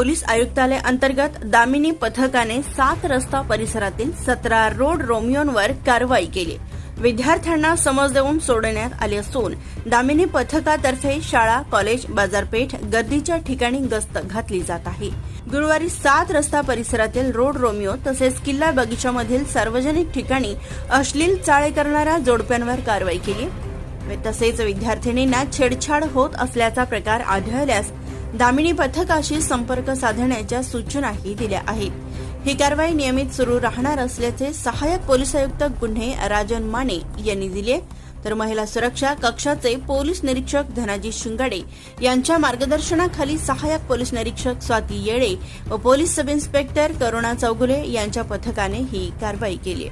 Police आयुक्तालय अंतर्गत दामिनी पथकाने सात रस्ता परिसरातील सतरा रोड रोमियोंवर कारवाई केली. विद्यार्थ्यांना समज देऊन सोडण्यात आले असून दामिनी पथकातर्फे शाळा कॉलेज बाजारपेठ गर्दीच्या ठिकाणी गस्त घातली जात आहे. गुरुवारी सात रस्ता परिसरातील रोड रोमियो तसेच किल्ला बगीचामधील सार्वजनिक ठिकाणी अश्लील चाळे करणाऱ्या जोडप्यांवर कारवाई केली. तसेच विद्यार्थिनींना छेडछाड होत असल्याचा प्रकार आढळल्यास दामिनी पथकाशी संपर्क साधण्याच्या सूचनाही दिल्या आहेत. ही कारवाई नियमित सुरू राहणार असल्याचे सहाय्यक पोलीस आयुक्त गुन्हे राजन माने यांनी दिले. तर महिला सुरक्षा कक्षाचे पोलीस निरीक्षक धनाजी शिंगाडे यांच्या मार्गदर्शनाखाली सहाय्यक पोलीस निरीक्षक स्वाती येळे व police sub inspector Karuna Chougule यांच्या पथकाने ही कारवाई केली.